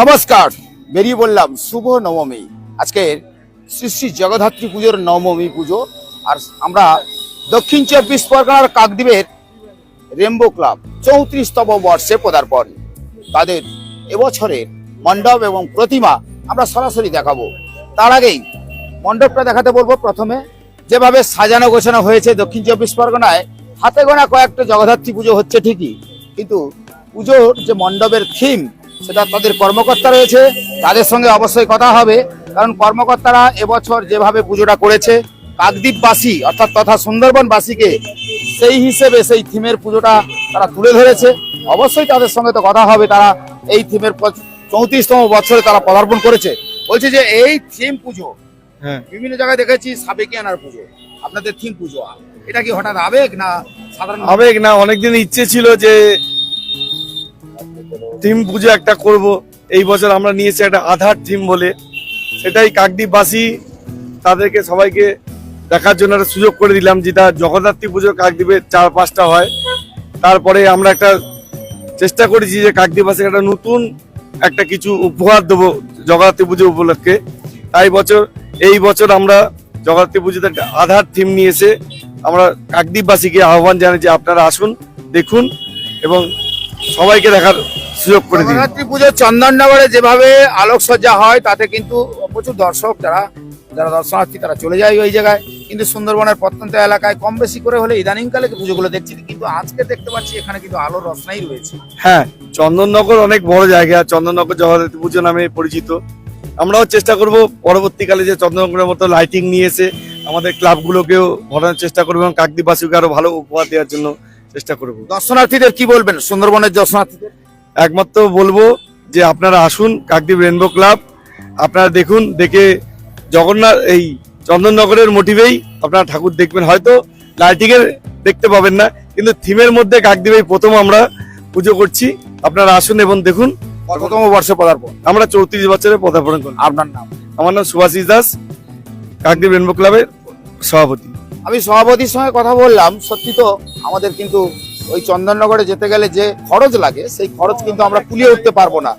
নমস্কার, বেরিয়ে বললাম শুভ নবমী। আজকের শ্রী শ্রী জগদ্ধাত্রী পুজোর নবমী পুজো, আর আমরা দক্ষিণ চব্বিশ পরগনার কাকদ্বীপের রেমবো ক্লাব চৌত্রিশতম বর্ষে পদার্পণ। তাদের এবছরের মণ্ডপ এবং প্রতিমা আমরা সরাসরি দেখাবো। তার আগেই মণ্ডপটা দেখাতে বলব প্রথমে। যেভাবে সাজানো গোছানো হয়েছে দক্ষিণ চব্বিশ পরগনায়, হাতে গোনা কয়েকটা জগদ্ধাত্রী পুজো হচ্ছে ঠিকই, কিন্তু পুজোর যে মণ্ডপের থিম সেটা তাদের কর্মকর্তা রয়েছে। তাদের সঙ্গে অবশ্যই কথা হবে কারণ কর্মকর্তারা এবছর যেভাবে পুজোটা করেছে কাকদ্বীপবাসী অর্থাৎ তথা সুন্দরবনবাসীকে সেই হিসেবে সেই থিমের পুজোটা তারা তুলে ধরেছে। অবশ্যই তাদের সঙ্গে তো কথা হবে তারা এই থিমের চৌত্রিশতম বছরে তারা পদার্পণ করেছে। বলছে যে এই থিম পুজো হ্যাঁ। বিভিন্ন জায়গায় দেখেছি সাবেকি আনার পুজো আপনাদের থিম পুজো এটা কি হঠাৎ আবেগ না সাধারণ? আবেগ না অনেকদিন ইচ্ছে ছিল যে থিম পুজো একটা করব। এই বছর আমরা নিয়েছি একটা আধার থিম বলে। সেটাই কাকদ্বীপবাসী তাদেরকে সবাইকে দেখার জন্য একটা সুযোগ করে দিলাম, যেটা জগদ্ধাত্রী পুজো কাকদ্বীপের চার পাঁচটা হয়। তারপরে আমরা একটা চেষ্টা করেছি যে কাকদ্বীপবাসীকে একটা নতুন একটা কিছু উপহার দেবো জগদ্ধাত্রী পুজো উপলক্ষে। তাই বছর, এই বছর আমরা জগদ্ধাত্রী পুজোতে একটা আধার থিম নিয়ে এসে আমরা কাকদ্বীপবাসীকে আহ্বান জানাই যে আপনারা আসুন, দেখুন এবং সবাইকে দেখার সুযোগ করে দিন। জগদ্ধাত্রী পুজো চন্দননগরে যেভাবে আলোকসজ্জা হয় তাতে কিন্তু প্রচুর দর্শক যারা যারা দর্শনার্থী তারা চলে যায় ওই জায়গায়। কিন্তু সুন্দরবনের প্রত্যন্ত এলাকায় কম বেশি করে হলে ইদানিংকালে পুজোগুলো দেখছি কিন্তু আজকে দেখতে পাচ্ছি এখানে কিন্তু আলোর রসনাই রয়েছে। হ্যাঁ চন্দননগর অনেক বড় জায়গা চন্দননগর জগদ্ধাত্রী পুজো নামে পরিচিত। আমরাও চেষ্টা করব পরবর্তীকালে যে চন্দননগরের মতো লাইটিং নিয়ে এসে আমাদের ক্লাবগুলোকেও ভরানোর চেষ্টা করব এবং কাকদ্বীপবাসীকে আরও ভালো উপহার দেওয়ার জন্য। চেষ্টা করব। দর্শনার্থীদের কি বলবেন? সুন্দরবনের দর্শনার্থীদের? একমাত্র বলব যে আপনারা আসুন কাকদ্বীপ রেনবো ক্লাব। আপনারা দেখুন দেখে জগন্নাথ এই চন্দননগরের মোটিভেই আপনারা ঠাকুর দেখবেন। হয়তো লাইটিং এর দেখতে পাবেন না কিন্তু থিমের মধ্যে কাকদ্বীপেই প্রথম আমরা পুজো করছি। আপনারা আসুন এবং দেখুন। কততম বর্ষে পদার্পণ। আমরা চৌত্রিশ বছরে পদার্পণ করি। আপনার নাম? আমার নাম সুভাষিস দাস কাকদ্বীপ রেনবো ক্লাবের সভাপতি। আমি সভাপতির সঙ্গে কথা বললাম, সত্যি তো আমাদের কিন্তু ওই চন্দননগরে যেতে গেলে যে খরচ লাগে, সেই খরচ কিন্তু আমরা কুলিয়ে উঠতে পারব না।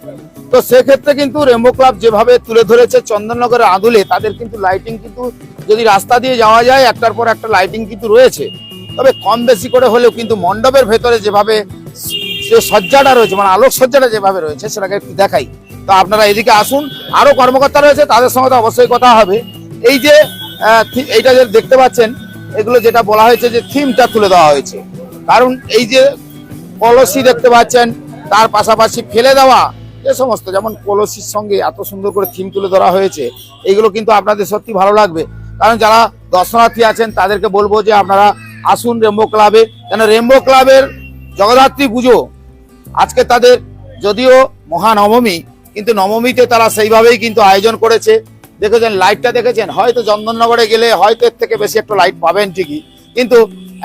তো সেক্ষেত্রে কিন্তু রেমবো ক্লাব যেভাবে তুলে ধরেছে চন্দননগরের আদুলে, তাদের কিন্তু লাইটিং কিন্তু যদি রাস্তা দিয়ে যাওয়া যায়, একটার পর একটা লাইটিং কিন্তু রয়েছে। তবে কম বেশি করে হলেও কিন্তু মণ্ডপের ভেতরে যেভাবে যে সজ্জাটা রয়েছে মানে আলোক সজ্জাটা যেভাবে রয়েছে, সেটাকে একটু দেখাই। তো আপনারা এদিকে আসুন, আরও কর্মকর্তা রয়েছে, তাদের সঙ্গে তো অবশ্যই কথা হবে। এই যে এইটা যে দেখতে পাচ্ছেন এগুলো যেটা বলা হয়েছে যে থিমটা তুলে দেওয়া হয়েছে। কারণ এই যে কলসি দেখতে পাচ্ছেন, তার পাশাপাশি ফেলে দেওয়া যে সমস্ত, যেমন কলসির সঙ্গে এত সুন্দর করে থিম তুলে ধরা হয়েছে এইগুলো কিন্তু আপনাদের সত্যি ভালো লাগবে। কারণ যারা দর্শনার্থী আছেন, তাদেরকে বলব যে আপনারা আসুন রেমবো ক্লাবে। কেন রেমবো ক্লাবের জগদ্ধাত্রী পুজো, আজকে তাদের যদিও মহানবমী, কিন্তু নবমীতে তারা সেইভাবেই কিন্তু আয়োজন করেছে। দেখেছেন লাইটটা দেখেছেন? হয়তো চন্দননগরে গেলে হয়তো এর থেকে বেশি একটা লাইট পাবেন ঠিকই। কিন্তু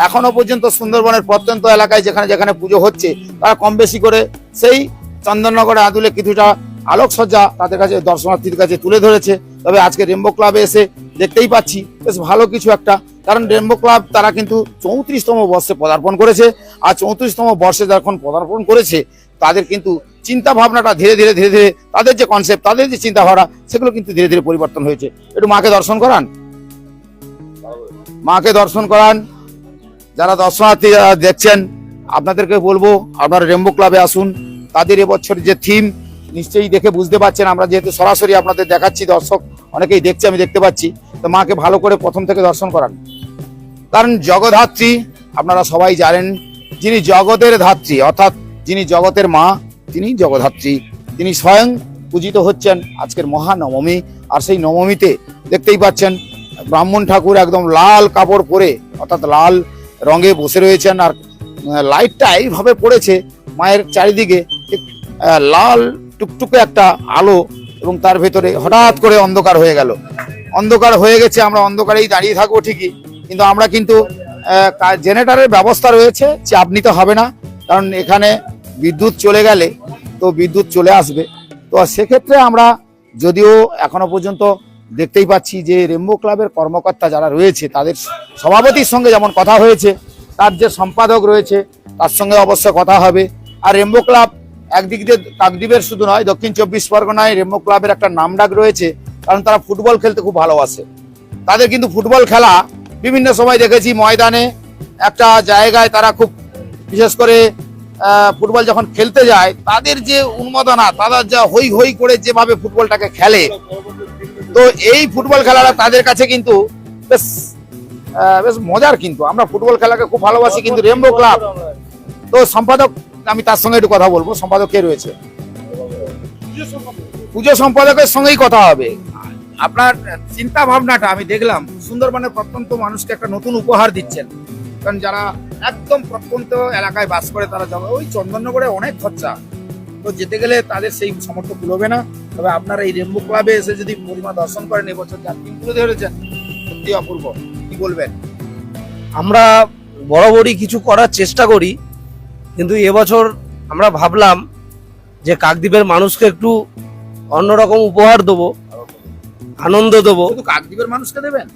এখনও পর্যন্ত সুন্দরবনের প্রত্যন্ত এলাকায় যেখানে যেখানে পুজো হচ্ছে, তারা কম বেশি করে সেই চন্দননগরে আদুলে কিছুটা আলোকসজ্জা তাদের কাছে, দর্শনার্থীর কাছে তুলে ধরেছে। তবে আজকে রেমবো ক্লাবে এসে দেখতেই পাচ্ছি, বেশ ভালো কিছু একটা। কারণ রেমবো ক্লাব তারা কিন্তু চৌত্রিশতম বর্ষে পদার্পণ করেছে। আর চৌত্রিশতম বর্ষে যখন পদার্পণ করেছে, তাদের কিন্তু চিন্তা ভাবনাটা ধীরে ধীরে ধীরে ধীরে তাদের যে কনসেপ্ট তাদের যে চিন্তা ভাবনা সেগুলো কিন্তু ধীরে ধীরে পরিবর্তন হয়েছে। একটু মাকে দর্শন করান। মাকে দর্শন করান। যারা দর্শনার্থী যারা দেখছেন, আপনাদেরকে বলব, আপনারা রেমবো ক্লাবে আসুন। তাদের এবছর যে থিম নিশ্চয়ই দেখে বুঝতে পারছেন। আমরা যেহেতু সরাসরি আপনাদের দেখাচ্ছি, দর্শক অনেকেই দেখছে, আমি দেখতে পাচ্ছি। তো মাকে ভালো করে প্রথম থেকে দর্শন করান। কারণ জগদ্ধাত্রী আপনারা সবাই জানেন, যিনি জগতের ধাত্রী, অর্থাৎ যিনি জগতের মা তিনি জগদ্ধাত্রী। তিনি স্বয়ং পূজিত হচ্ছেন আজকের মহানবমী। আর সেই নবমীতে দেখতেই পাচ্ছেন ব্রাহ্মণ ঠাকুর একদম লাল কাপড় পরে, অর্থাৎ লাল রঙে বসে রয়েছেন। আর লাইটটা এইভাবে পড়েছে মায়ের চারিদিকে লাল টুকটুকে একটা আলো এবং তার ভেতরে হঠাৎ করে অন্ধকার হয়ে গেল। অন্ধকার হয়ে গেছে, আমরা অন্ধকারেই দাঁড়িয়ে থাকব ঠিকই। কিন্তু আমরা কিন্তু জেনারেটারের ব্যবস্থা রয়েছে, চাপ নিতে হবে না। কারণ এখানে বিদ্যুৎ চলে গেলে তো বিদ্যুৎ চলে আসবে। তো সেক্ষেত্রে আমরা যদিও এখনও পর্যন্ত দেখতেই পাচ্ছি যে রেমবো ক্লাবের কর্মকর্তা যারা রয়েছে, তাদের সভাপতির সঙ্গে যেমন কথা হয়েছে, তার যে সম্পাদক রয়েছে, তার সঙ্গে অবশ্য কথা হবে। আর রেমবো ক্লাব একদিক দিয়ে কাকদ্বীপের শুধু নয়, দক্ষিণ চব্বিশ পরগনায় রেমো ক্লাবের একটা নামডাক রয়েছে, কারণ তারা ফুটবল খেলতে খুব ভালোবাসে। তাদের কিন্তু ফুটবল খেলা বিভিন্ন সময় দেখেছি, ময়দানে একটা জায়গায় তারা খুব বিশেষ করে ফুটবল যখন খেলতে যায়, তাদের যে উন্মাদনা তাদের যা হই হই করে যেভাবে ফুটবলটাকে খেলে, তো এই ফুটবল খেলাটা তাদের কাছে কিন্তু বেশ বেশ মজার কিন্তু। আমরা ফুটবল খেলাকে খুব ভালোবাসি কিন্তু রেমবো ক্লাব তো সম্পাদক, আমি তার সঙ্গে একটু কথা বলব, সম্পাদক কে রয়েছে? পুজো সম্পাদকের সঙ্গেই কথা হবে। আপনার চিন্তা ভাবনাটা আমি দেখলাম, সুন্দরবনের প্রত্যন্ত মানুষকে একটা নতুন উপহার দিচ্ছেন। কারণ যারা একদম প্রত্যন্ত এলাকায় বাস করে তারা যাবে। ওই চন্দননগরে অনেক খরচা। তো যেতে গেলে তাদের সেই সামর্থ্য কুলোবে না। তবে আপনারা এই রেমবো ক্লাবে এসে যদি পরিমা দর্শন করেন এবছর যাত্রী তুলে ধরেছেন সত্যি অপূর্ব। কি বলবেন? আমরা বরাবরই কিছু করার চেষ্টা করি কিন্তু এবছর আমরা ভাবলাম যে কাকদ্বীপের মানুষকে একটু অন্যরকম উপহার দেবো আনন্দ দেবো। কাকদ্বীপের মানুষকে দেবেন?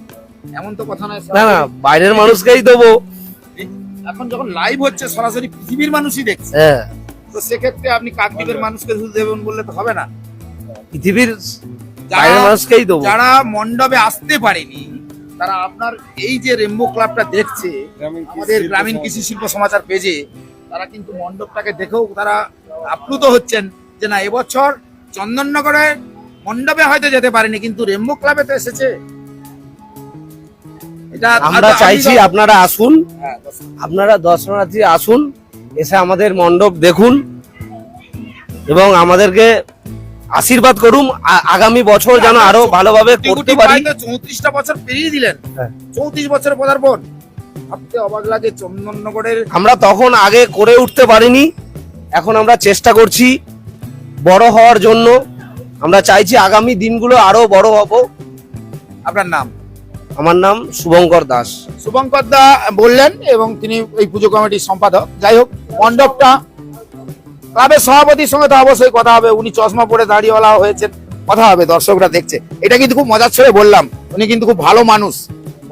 এমন তো কথা নয় না না বাইরের মানুষকেই দেবো। এখন যখন লাইভ হচ্ছে সরাসরি পৃথিবীর মানুষই দেখছে। হ্যাঁ। তো সেক্ষেত্রে আপনি কাকদ্বীপের মানুষকে শুধু দেবেন বললে তো হবে না। পৃথিবীর মানুষকেই দেবো। যারা মণ্ডপে আসতে পারেনি তারা আপনার এই যে রেমবো ক্লাবটা দেখছে আমাদের গ্রামীণ কৃষি শিল্প সমাচার পেজে তারা কিন্তু মণ্ডপটাকে দেখেও তারা আপ্লুত হচ্ছেন যে না এবছর চন্দননগরে মণ্ডপে হয়তো যেতে পারেনি কিন্তু রেমবো ক্লাবে তো এসেছে। আমরা চাইছি আপনারা আসুন। হ্যাঁ, আপনারা দর্শনার্থী আসুন এসে আমাদের মণ্ডপ দেখুন এবং আমাদেরকে আশীর্বাদ করুন। আগামী বছর যেন আরও ভালোভাবে করতে পারি। চৌত্রিশটা বছর পেরিয়ে দিলেন। হ্যাঁ। চৌত্রিশ বছরের পদার্পণ ভাবতে অবাক লাগে চন্দননগরের আমরা তখন আগে করে উঠতে পারিনি এখন আমরা চেষ্টা করছি বড় হওয়ার জন্য। আমরা চাইছি আগামী দিনগুলো আরও বড় হব। আপনার নাম? আমার নাম শুভঙ্কর দাস। শুভঙ্কর দা বললেন এবং তিনি এই পুজো কমিটির সম্পাদক। যাই হোক, মণ্ডপটা ক্লাবের সভাপতির সঙ্গে তো অবশ্যই কথা হবে। উনি চশমা পরে দাঁড়িয়েওয়ালা হয়েছেন, কথা হবে, দর্শকরা দেখছে। এটা কিন্তু খুব মজার ছড়ে বললাম, উনি কিন্তু খুব ভালো মানুষ।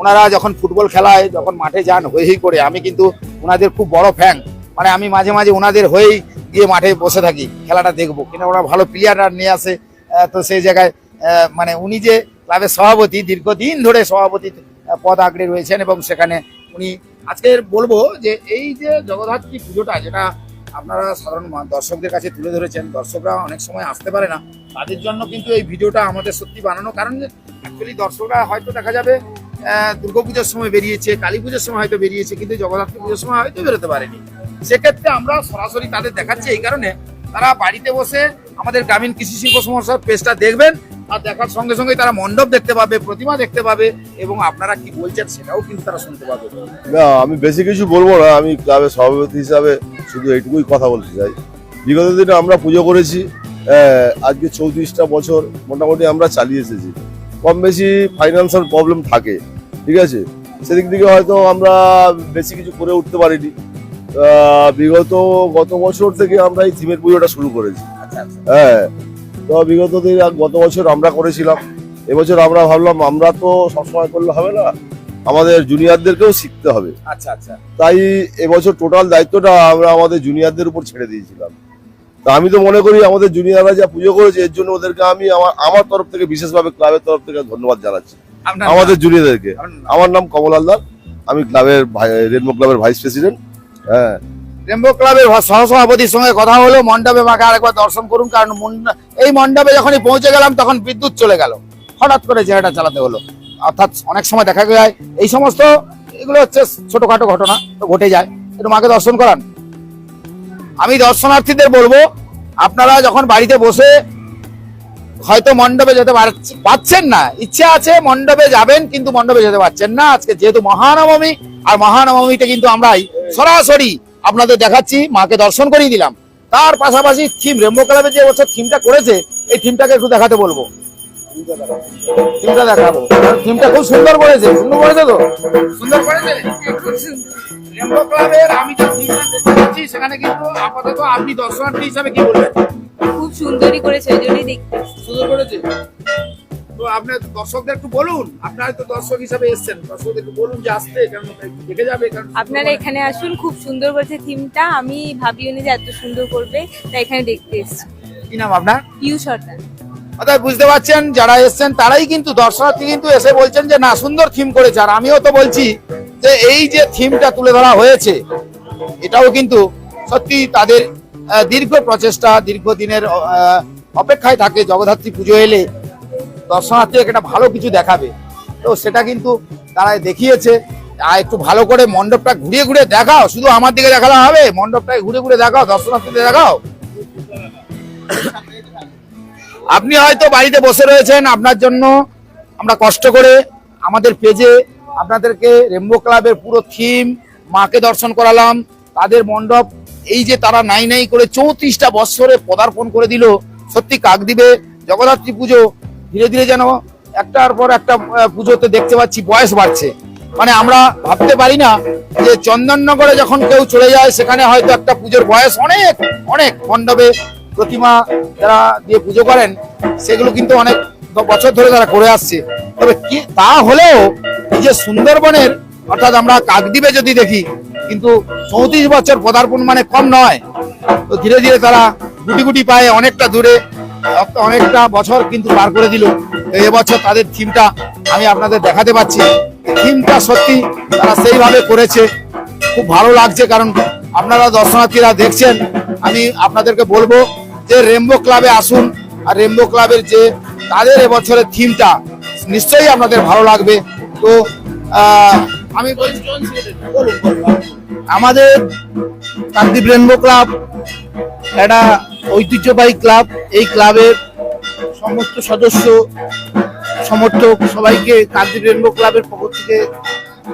ওনারা যখন ফুটবল খেলায়, যখন মাঠে যান, হই করে, আমি কিন্তু ওনাদের খুব বড় ফ্যান মানে আমি মাঝে মাঝে ওনাদের হয়েই গিয়ে মাঠে বসে থাকি, খেলাটা দেখব। কিন্তু ওরা ভালো প্লেয়াররা নিয়ে আসে তো সেই জায়গায় মানে উনি যে ক্লাবের সভাপতি দীর্ঘদিন ধরে সভাপতি পদ আঁকড়ে রয়েছেন এবং সেখানে উনি আজকের বলব যে এই যে জগদ্ধাত্রী পুজোটা, যেটা আপনারা সাধারণ দর্শকদের কাছে তুলে ধরেছেন, দর্শকরা অনেক সময় আসতে পারে না, তাদের জন্য কিন্তু এই ভিডিওটা আমাদের সত্যি বানানো। কারণ অ্যাকচুয়ালি দর্শকরা হয়তো দেখা যাবে দুর্গাপুজোর সময় বেরিয়েছে, কালী পুজোর সময় হয়তো বেরিয়েছে, কিন্তু জগদ্ধাত্রী পুজোর সময় হয়তো বেরোতে পারেনি। সেক্ষেত্রে আমরা সরাসরি তাদের দেখাচ্ছি এই কারণে, তারা বাড়িতে বসে আমাদের গ্রামীণ কৃষি শিল্প সমস্যার পেজটা দেখবেন আর দেখার সঙ্গে সঙ্গে তারা মণ্ডপ দেখতে পাবে প্রতিমা দেখতে পাবে এবং আপনারা কি বলছেন সেটাও কিন্তু তারা শুনতে পাবে। না আমি বেশি কিছু বলব না আমি ক্লাবের সভাপতি হিসাবে শুধু এইটুকুই কথা বলতে চাই। বিগত দিনে আমরা পুজো করেছি আজকে চৌত্রিশটা বছর মোটামুটি আমরা চালিয়ে এসেছি। কম বেশি ফাইন্যান্সিয়াল প্রবলেম থাকে ঠিক আছে? সেদিক থেকে হয়তো আমরা বেশি কিছু করে উঠতে পারিনি। বিগত গত বছর থেকে আমরা এই থিমের পুজোটা শুরু করেছি। আচ্ছা আচ্ছা। হ্যাঁ তো বিগত দিন গত বছর আমরা করেছিলাম। এবছর আমরা ভাবলাম আমরা তো সবসময় করলে হবে না আমাদের জুনিয়রদেরকেও শিখতে হবে। আচ্ছা আচ্ছা। তাই এবছর টোটাল দায়িত্বটা আমরা আমাদের জুনিয়রদের উপর ছেড়ে দিয়েছিলাম। তা আমি তো মনে করি আমাদের জুনিয়ররা যা পুজো করেছে এর জন্য ওদেরকে আমি আমার আমার তরফ থেকে বিশেষভাবে ক্লাবের তরফ থেকে ধন্যবাদ জানাচ্ছি। আমাদের? জুনিয়রদেরকে আমার নাম কমল হালদার আমি ক্লাবের রেনবো ক্লাবের ভাইস প্রেসিডেন্ট হ্যাঁ। রেমবো ক্লাবের সহসভাপতির সঙ্গে কথা হলো, মণ্ডপে মাকে আরেকবার দর্শন করুন, কারণ এই মণ্ডপে যখনই পৌঁছে গেলাম, তখন বিদ্যুৎ চলে গেল। হঠাৎ করে চেহারাটা চালাতে হলো। অর্থাৎ অনেক সময় দেখা যায়, এই সমস্ত এগুলো হচ্ছে ছোটখাটো ঘটনা ঘটে যায়। একটু মাকে দর্শন করান। আমি দর্শনার্থীদের বলব, আপনারা যখন বাড়িতে বসে হয়তো মণ্ডপে যেতে পারছ- পারছেন না, ইচ্ছে আছে মণ্ডপে যাবেন, কিন্তু মণ্ডপে যেতে পারছেন না। আজকে যেহেতু মহানবমী, আর মহানবমীতে কিন্তু আমরাই সরাসরি আপনাদের দেখাচ্ছি মাকে দর্শন করিয়ে দিলাম। তার পাশাপাশি থিম রেমবো ক্লাবে যে বছর থিমটা করেছে এই থিমটাকে একটু দেখাতে বলব। থিমটা দেখাবো। থিমটা খুব সুন্দর করেছে। সুন্দর করেছে তো? সুন্দর করেছে? রেমবো ক্লাবের আমি যে থিমটা দেখতে পাচ্ছি সেখানে কিন্তু আপাতত আপনি দর্শনার্থী হিসাবে কি বলবেন? খুব সুন্দরই করেছে ওই জন্যই দেখতে। সুন্দর করেছে? তো আপনার দর্শকদের একটু বলুন আপনারা তো দর্শক হিসাবে এসেছেন দর্শকদের একটু বলুন যে আসতে কারণ দেখে যাবে কারণ আপনারা এখানে আসুন খুব সুন্দর করেছে থিমটা আমি ভাবিওনি যে এত সুন্দর করবে তাই এখানে দেখতে এসেছি। কি নাম আপনার? পিউ সর্দার। অর্থাৎ বুঝতে পারছেন যারা এসছেন তারাই কিন্তু দর্শনার্থী কিন্তু এসে বলছেন যে না সুন্দর থিম করেছে। আর আমিও তো বলছি যে এই যে থিমটা তুলে ধরা হয়েছে এটাও কিন্তু সত্যি তাদের দীর্ঘ প্রচেষ্টা দীর্ঘদিনের অপেক্ষায় থাকে জগদ্ধাত্রী পুজো এলে। দর্শনার্থী একটা ভালো কিছু দেখাবে। তো সেটা কিন্তু তারা দেখিয়েছে। আর একটু ভালো করে মণ্ডপটা ঘুরিয়ে ঘুরে দেখাও। শুধু আমার দিকে দেখালে হবে? মণ্ডপটাকে ঘুরে ঘুরে দেখাও, দর্শনার্থীদের দেখাও। আপনি হয়তো বাড়িতে বসে রয়েছেন আপনার জন্য। আমরা কষ্ট করে আমাদের পেজে আপনাদেরকে রেমবো ক্লাবের পুরো থিম মাকে দর্শন করালাম। তাদের মণ্ডপ, এই যে তারা নাই নাই করে চৌত্রিশটা বৎসরে পদার্পণ করে দিল, সত্যি কাকদ্বীপে জগদ্ধাত্রী পুজো ধীরে ধীরে যেন একটার পর একটা পুজোতে দেখতে পাচ্ছি বয়স বাড়ছে। মানে আমরা ভাবতে পারি না যে চন্দননগরে যখন কেউ চলে যায়, সেখানে হয়তো একটা পুজোর বয়স অনেক অনেক মণ্ডপে প্রতিমা যারা দিয়ে পুজো করেন, সেগুলো কিন্তু অনেক বছর ধরে তারা করে আসছে। তবে কি তা হলেও যে সুন্দরবনের, অর্থাৎ আমরা কাকদ্বীপে যদি দেখি, কিন্তু চৌত্রিশ বছর পদার্পণ মানে কম নয়। তো ধীরে ধীরে তারা গুটি গুটি পায়ে অনেকটা দূরে অনেকটা বছর কিন্তু পার করে দিল। এবছর তাদের থিমটা আমি আপনাদের দেখাতে পাচ্ছি। থিমটা সত্যি তারা সেইভাবে করেছে। খুব ভালো লাগছে কারণ আপনারা দর্শনার্থীরা দেখছেন। আমি আপনাদেরকে বলব যে রেমবো ক্লাবে আসুন আর রেমবো ক্লাবের যে তাদের এবছরের থিমটা নিশ্চয়ই আপনাদের ভালো লাগবে। তো আমি। আমাদের কাকদ্বীপ রেনবো ক্লাব একটা ঐতিহ্যবাহী ক্লাব। এই ক্লাবের সমস্ত সদস্য, সমর্থক সবাইকে কাকদ্বীপ রেনবো ক্লাবের পক্ষ থেকে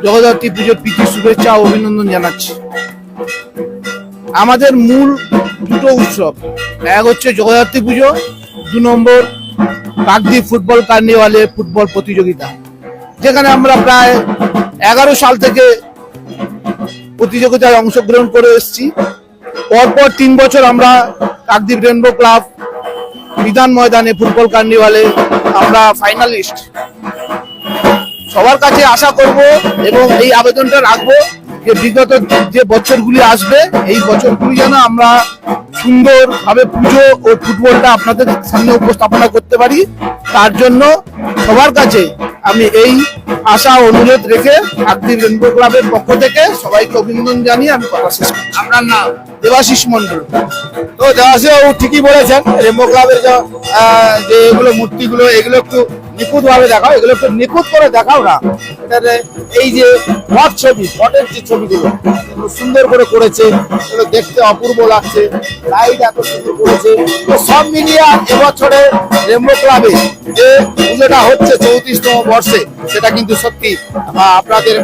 জগদ্ধাত্রী পুজোর প্রীতি, শুভেচ্ছা ও অভিনন্দন জানাচ্ছি। আমাদের মূল দুটো উৎসব, এক হচ্ছে জগদ্ধাত্রী পুজো, দু নম্বর কাকদ্বীপ ফুটবল কার্নিভালের ফুটবল প্রতিযোগিতা, যেখানে আমরা প্রায় এগারো সাল থেকে প্রতিযোগিতায় অংশগ্রহণ করে এসেছি। পরপর তিন বছর আমরা কাকদ্বীপ রেনবো ক্লাব, বিধান ময়দানে ফুটবল কার্নিভালে আমরা ফাইনালিস্ট সবার কাছে আশা করব এবং এই আবেদনটা রাখব যে বিগত যে বছরগুলি আসবে, এই বছরগুলি যেন আমরা সুন্দরভাবে পুজো ও ফুটবলটা আপনাদের সামনে উপস্থাপনা করতে পারি। তার জন্য সবার কাছে আমি এই আশা অনুরোধ রেখে কাকদ্বীপ রেনবো ক্লাবের পক্ষ থেকে সবাইকে অভিনন্দন জানিয়ে আমি কথা শেষ করছি। আপনার নাম? দেবাশিস মন্ডল তো দেওয়াশি বাবু ঠিকই বলেছেন রেমবো ক্লাবের যে এগুলো মূর্তিগুলো, এগুলো একটু নিখুঁত ভাবে দেখাও, এগুলো একটু নিখুঁত করে দেখাও না। এই যে পট ছবি পটের যে ছবিগুলো সুন্দর করে করেছে, এগুলো দেখতে অপূর্ব লাগছে লাইট এত সুন্দর করেছে। তো সব মিলিয়ে এবছরে রেমবো ক্লাবে যে পুজোটা হচ্ছে চৌত্রিশতম বর্ষে, সেটা কিন্তু সত্যি আপনাদের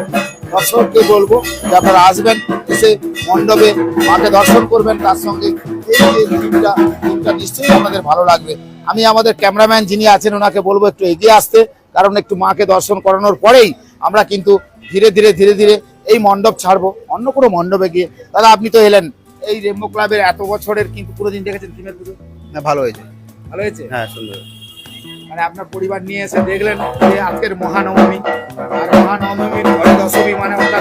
দর্শককে বলব যে আপনারা আসবেন এসে মণ্ডপে মাকে দর্শন করবেন তার সঙ্গে এই যে নিশ্চয়ই আপনাদের ভালো লাগবে। আমি আমাদের ক্যামেরাম্যান যিনি আছেন ওনাকে বলব একটু এগিয়ে আসতে কারণ একটু মাকে দর্শন করানোর পরেই আমরা কিন্তু ধীরে ধীরে ধীরে ধীরে এই মণ্ডপ ছাড়বো অন্য কোনো মণ্ডপে গিয়ে। দাদা আপনি তো এলেন। এই রেমো ক্লাবের এত বছরের কিন্তু পুরো দিন দেখেছেন থিমের পুজো না ভালো হয়েছে। ভালো হয়েছে? হ্যাঁ সুন্দর। মানে আপনার পরিবার নিয়ে এসে দেখলেন যে আজকের মহানবমী। আর মহানবমীর ঘরে দশমী মানে ওটা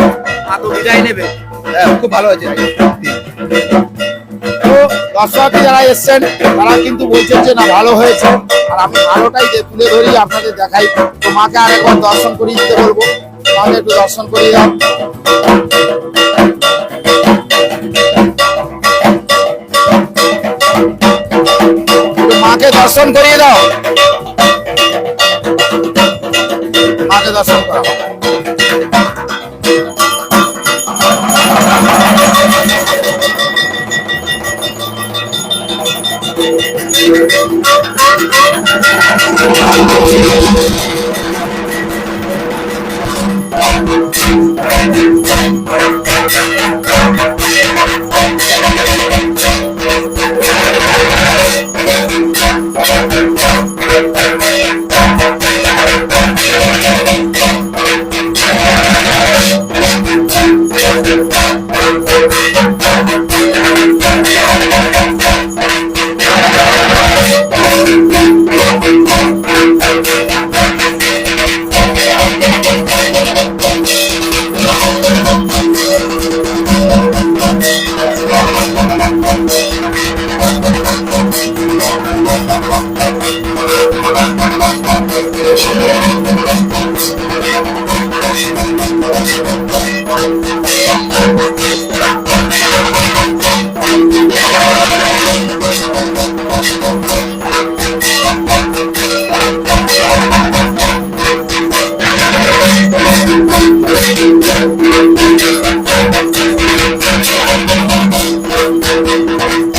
মা বিদায় নেবে। হ্যাঁ খুব ভালো হয়েছে। তো যারা এসছেন, তারা কিন্তু বলছেন যে না, ভালো হয়েছে। আর আমি ভালোটাই তুলে ধরি, আপনাদের দেখাই। তো মাকে আরেকবার দর্শন করিয়ে দিতে বলব। মাকে একটু দর্শন করিয়ে দাও। মাকে দর্শন করিয়ে দাও। আগে দর্শন করা হবে Thank you. Thank you.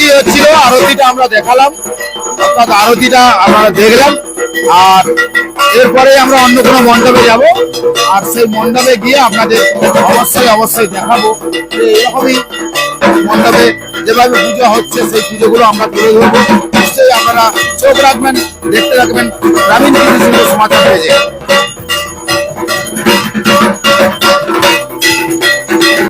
আরতি হচ্ছিল, আরতিটা আমরা দেখালাম। অর্থাৎ আরতিটা আমরা দেখলাম। আর এরপরে আমরা অন্য কোনো মণ্ডপে যাব। আর সেই মণ্ডপে গিয়ে আপনাদের অবশ্যই অবশ্যই দেখাবো। যে এরকমই মণ্ডপে যেভাবে পুজো হচ্ছে, সেই পুজোগুলো আমরা তুলে ধরবো। নিশ্চয়ই আপনারা চোখ রাখবেন, দেখতে রাখবেন। গ্রামীণ সমাচার পেজে